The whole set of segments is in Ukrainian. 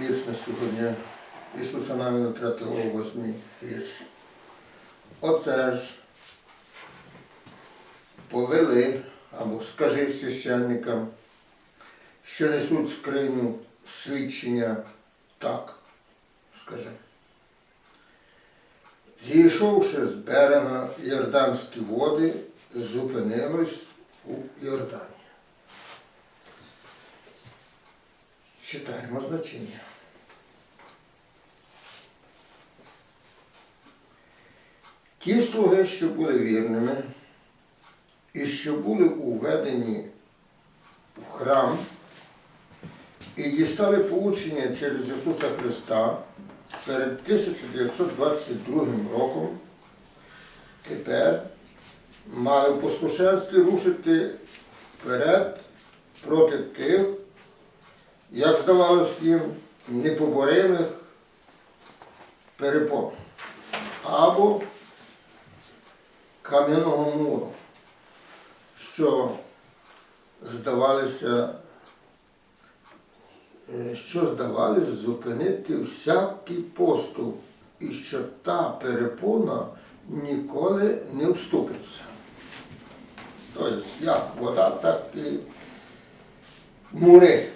вірш на сьогодні. Ісуса Навіна третього восьмий вірш. Оце ж повели або скажи священникам, що несуть скриню свідчення так, скажи. Зійшовши з берега Йорданські води, зупинилось у Йордані. Читаємо значення. Ті слуги, що були вірними, і що були уведені в храм і дістали поучення через Ісуса Христа перед 1922 роком, тепер мали в послушенстві рушити вперед проти тих, як здавалось їм, непоборимих перепон або кам'яного муру, що здавалися, е, що здавались зупинити всякий поступ, і що та перепона ніколи не вступиться. Тобто, як вода, так і мури.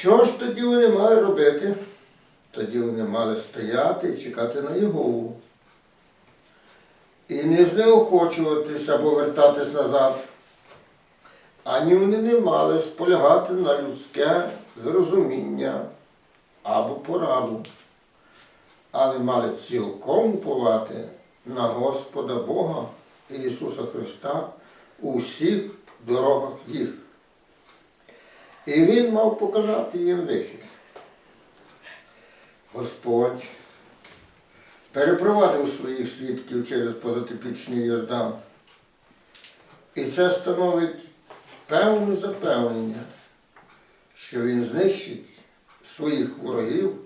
Що ж тоді вони мали робити? Тоді вони мали стояти і чекати на Єгову. І не знеохочуватись або вертатись назад. Ані вони не мали сполягати на людське зрозуміння або пораду, але мали цілком уповати на Господа Бога Ісуса Христа у всіх дорогах їх. І Він мав показати їм вихід. Господь перепровадив своїх свідків через позатипічний Йордан. І це становить певне запевнення, що він знищить своїх ворогів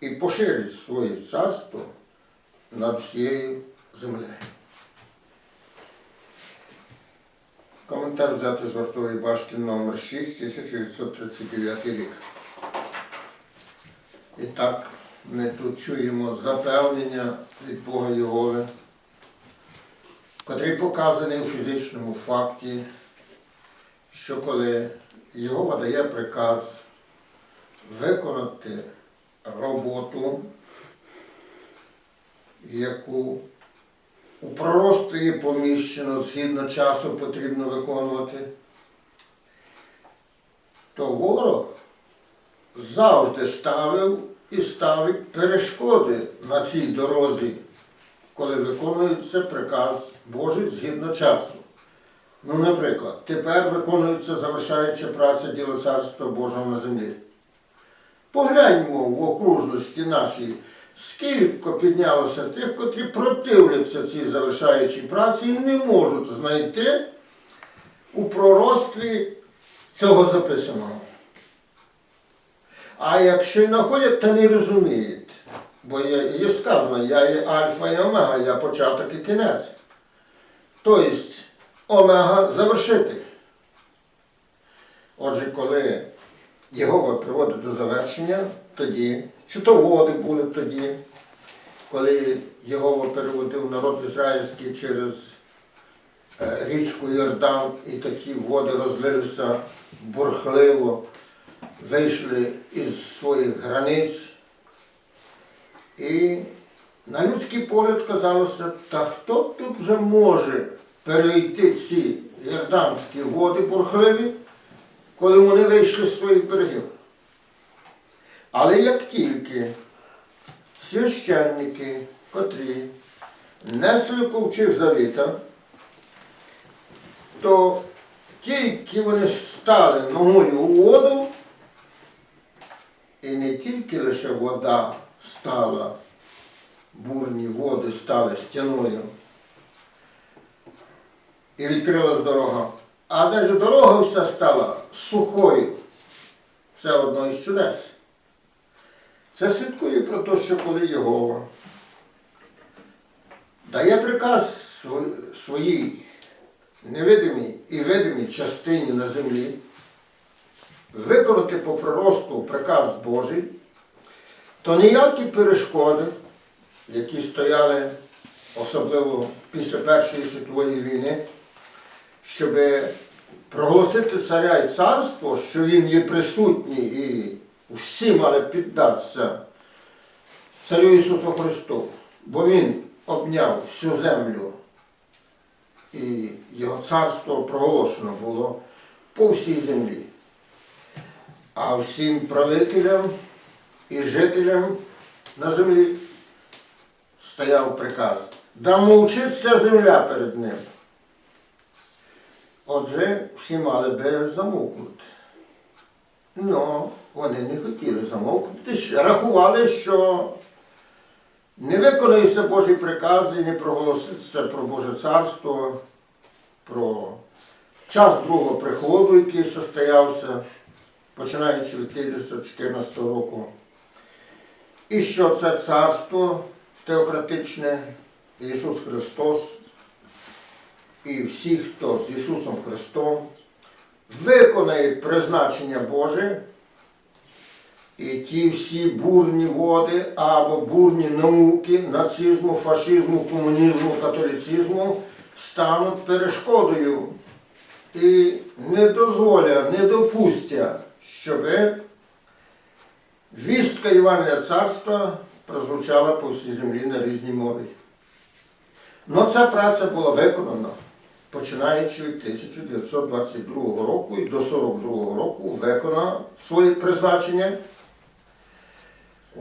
і поширить своє царство над всією землею. Коментар взяти з вартової башти номер 6, 1939 рік. І так, ми тут чуємо запевнення від Бога Єгови, котрий показаний у фізичному факті, що коли Єгова дає приказ виконати роботу, яку у пророцтві поміщено згідно часу потрібно виконувати, то ворог завжди ставив і ставить перешкоди на цій дорозі, коли виконується приказ Божий згідно часу. Ну, наприклад, тепер виконується завершаюча праця діло Царства Божого на землі. Погляньмо в окружності нашій, скільки піднялося тих, котрі противляться цій завершаючій праці і не можуть знайти у пророцтві цього записаного. А якщо й знаходять, то не розуміють. Бо є, є сказано, я є альфа і омега, я початок і кінець. Тобто омега завершитель. Отже, коли Єгова приводить до завершення, тоді, чи то води були тоді, коли Єгова переводив народ ізраїльський через е, річку Йордан, і такі води розлилися бурхливо, вийшли із своїх границь. І на людський погляд казалося, та хто тут вже може перейти ці йорданські води бурхливі, коли вони вийшли з своїх берегів. Але як тільки священники, котрі несли ковчег завіта, то тільки вони стали ногою у воду, і не тільки лише вода стала, бурні води стали стіною, і відкрилась дорога, а навіть дорога вся стала сухою. Це одно із чудес. Це свідкує про те, що коли Єгова дає приказ своїй невидимій і видимій частині на землі, виконати по проросту приказ Божий, то ніякі перешкоди, які стояли особливо після Першої світової війни, щоб проголосити царя і царство, що він є присутній і всі мали піддатися царю Ісусу Христу, бо Він обняв всю землю і його царство проголошено було по всій землі. А всім правителям і жителям на землі стояв приказ. Да мовчиться земля перед ним. Отже, всі мали би замовкнути. Ну, вони не хотіли замовкнути, рахували, що не виконується Божий приказ і не проголоситься про Боже царство, про час другого приходу, який состоявся, починаючи від 1914 року. І що це царство теократичне, Ісус Христос і всі, хто з Ісусом Христом виконають призначення Боже, і ті всі бурні води або бурні науки нацизму, фашизму, комунізму, католицизму стануть перешкодою і не дозволять, не допустять, щоб вістка Івангелія Царства прозвучала по всій землі на різній мові. Но ця праця була виконана, починаючи від 1922 року і до 1942 року виконала своє призначення.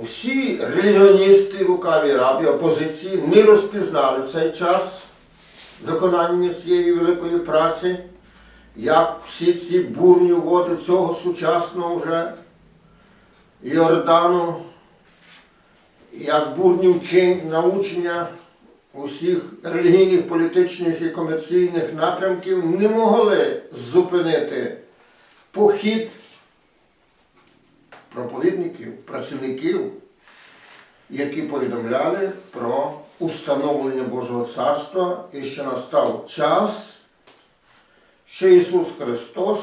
Усі релігіоністи, лукаві рабі, опозиції не розпізнали цей час виконання цієї великої праці, як всі ці бурні води цього сучасного вже Йордану, як бурні вчень, научення усіх релігійних, політичних і комерційних напрямків не могли зупинити похід проповідників, працівників, які повідомляли про установлення Божого Царства і що настав час, що Ісус Христос,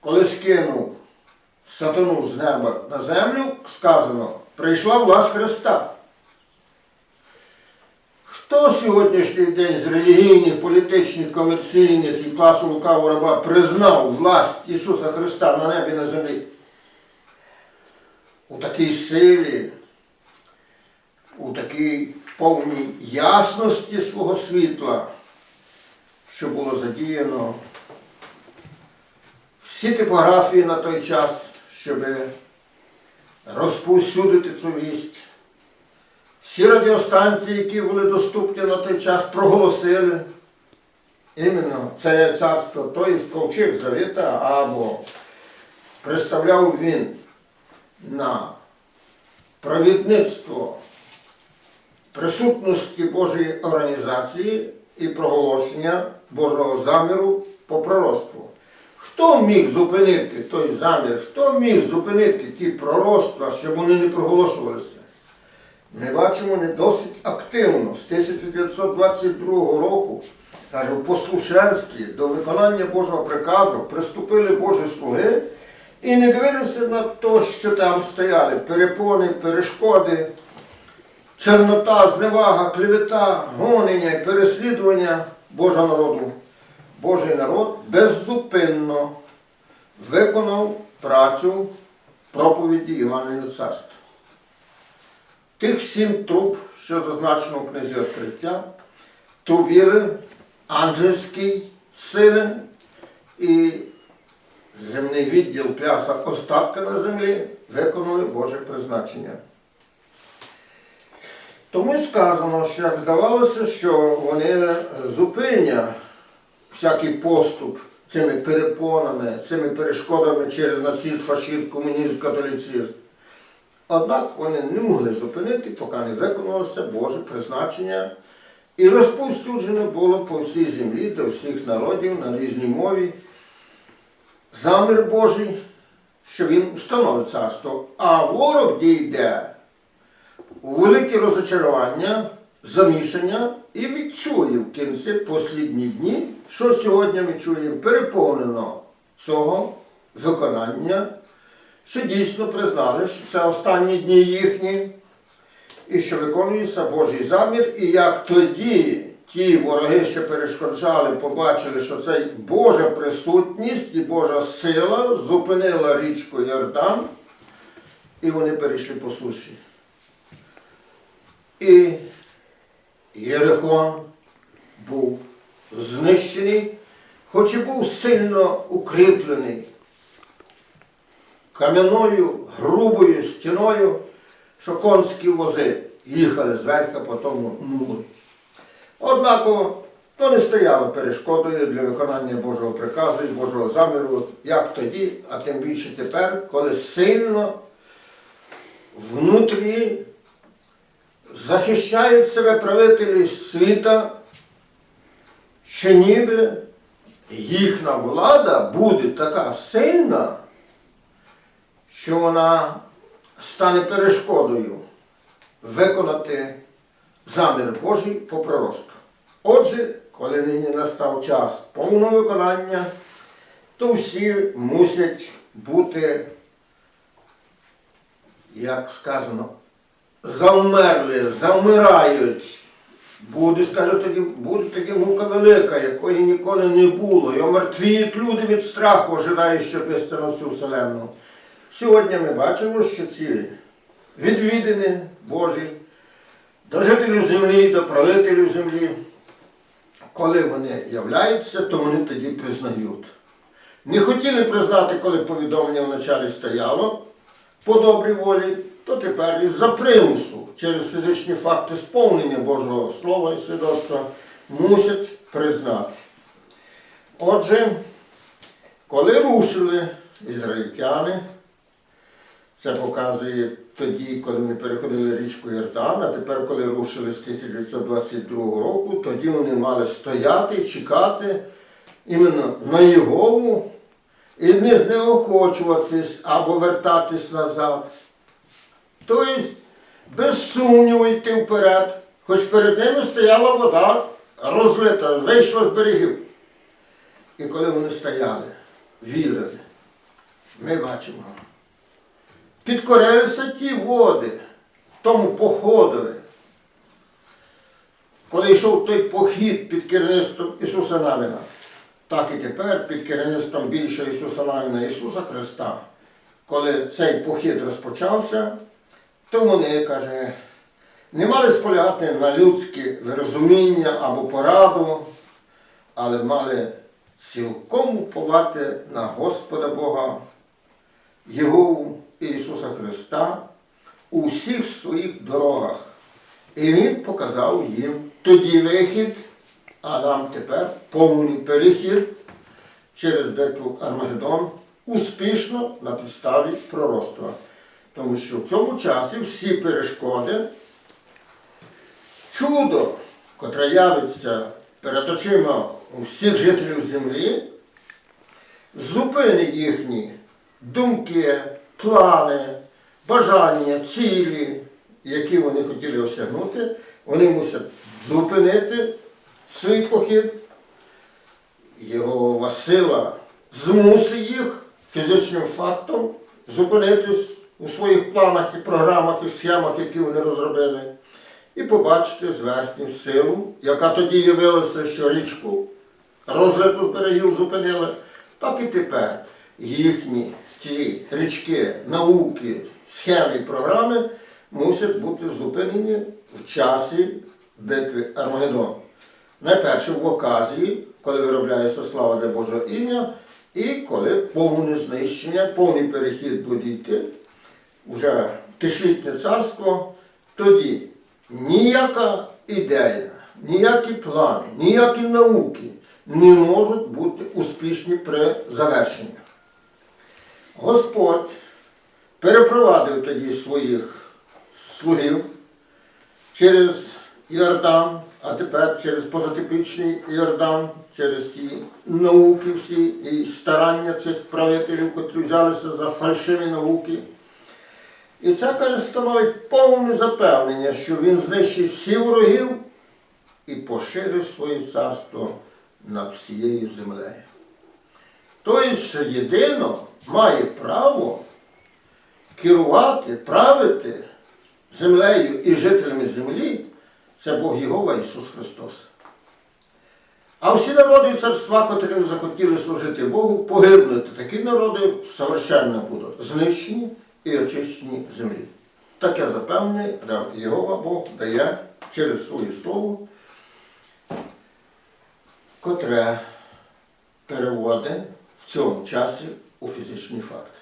коли скинув сатану з неба на землю, сказано, прийшла власть Христа. Хто сьогоднішній день з релігійних, політичних, комерційних і класу лукавого раба признав власть Ісуса Христа на небі і на землі? У такій силі, у такій повній ясності свого світла, що було задіяно всі типографії на той час, щоб розповсюдити цю вість. Всі радіостанції, які були доступні на той час, проголосили іменно це царство, той ковчег Завіта, або представляв він на провідництво присутності Божої організації і проголошення Божого заміру по пророцтву. Хто міг зупинити той замір, хто міг зупинити ті пророцтва, щоб вони не проголошувалися? Ми бачимо не досить активно з 1922 року, каже, в послушенстві до виконання Божого приказу приступили Божі слуги і не дивилися на те, що там стояли, перепони, перешкоди, чорнота, зневага, клевета, гонення і переслідування Божого народу. Божий народ беззупинно виконав працю проповіді Івангелія Царства. Тих сім труб, що зазначено в книзі відкриття, трубіли ангельські сили і земний відділ пляса остатка на землі виконали Боже призначення. Тому сказано, що як здавалося, що вони зупинять всякий поступ цими перепонами, цими перешкодами через нацизм, фашизм, комунізм, католицизм. Однак вони не могли зупинити, поки не виконалося Боже призначення і розповсюджено було по всій землі до всіх народів на різній мові замір Божий, що він встановить царство. А ворог дійде у велике розочарування, замішання і відчує в кінці послідні дні, що сьогодні ми чуємо, переповнено цього виконання, що дійсно признали, що це останні дні їхні, і що виконується Божий замір, і як тоді ті вороги, що перешкоджали, побачили, що це Божа присутність і Божа сила зупинила річку Йордан, і вони перейшли по суші. І Єрихон був знищений, хоч і був сильно укріплений кам'яною грубою стіною, що конські вози їхали зверху по тому мурі. Однако то не стояло перешкодою для виконання Божого приказу і Божого заміру, як тоді, а тим більше тепер, коли сильно внутрі захищають себе правителі світа, що ніби їхня влада буде така сильна, що вона стане перешкодою виконати замір Божий по проросту. Отже, коли нині настав час повного виконання, то всі мусять бути, як сказано, завмерли, завмирають. Буде, скаже, тоді, буде тоді мука велика, якої ніколи не було. І омертвіють люди від страху, ожидаючи бисти на всю вселенну. Сьогодні ми бачимо, що ці відвідини Божі до жителів землі, до правителів землі, коли вони являються, то вони тоді признають. Не хотіли признати, коли повідомлення вначалі стояло по добрій волі, то тепер із-за примусу, через фізичні факти сповнення Божого Слова і свідоцтва, мусять признати. Отже, коли рушили ізраїльтяни, це показує тоді, коли вони переходили річку Йордан, а тепер, коли рушили з 1922 року, тоді вони мали стояти і чекати іменно на Єгову і не знеохочуватись або вертатись назад. Тобто, без сумніву йти вперед, хоч перед ними стояла вода розлита, вийшла з берегів. І коли вони стояли, вірили, ми бачимо підкорилися ті води, тому походові. Коли йшов той похід під керівництвом Ісуса Навіна, так і тепер під керівництвом більшого Ісуса Навіна, Ісуса Христа, коли цей похід розпочався, то вони, каже, не мали сполягати на людське вирозуміння або пораду, але мали цілком уповати на Господа Бога, Єгову Ісуса Христа у всіх своїх дорогах. І Він показав їм тоді вихід, а нам тепер повний перехід через битву Армагеддон успішно на підставі пророцтва. Тому що в цьому часі всі перешкоди, чудо, котре явиться перед очима всіх жителів землі, зупинить їхні думки, плани, бажання, цілі, які вони хотіли осягнути, вони мусять зупинити свій похід. Його сила змусить їх фізичним фактом зупинитись у своїх планах і програмах і схемах, які вони розробили, і побачити зверхню силу, яка тоді явилася, що річку розлиту з берегів зупинили, так і тепер їхні ці річки, науки, схеми програми мусять бути зупинені в часі битви Армагеддон. Найперше в оказії, коли виробляється слава для Божого ім'я, і коли повне знищення, повний перехід буде йти вже в царство, тоді ніяка ідея, ніякі плани, ніякі науки не можуть бути успішні при завершенні. Господь перепровадив тоді своїх слугів через Йордан, а тепер через позатипічний Йордан, через ті науки всі і старання цих правителів, котрі взялися за фальшиві науки. І це каже, становить повне запевнення, що він знищить всі ворогів і поширить своє царство над всією землею. Тобто, що єдино має право керувати, правити землею і жителями землі, це Бог Єгова Ісус Христос. А всі народи царства, котрі захотіли служити Богу, погибнуть. Такі народи совершенно будуть знищені і очищені землі. Таке запевнення нам Єгова Бог дає через своє слово, котре переводить в цьому часі у фізичні факти.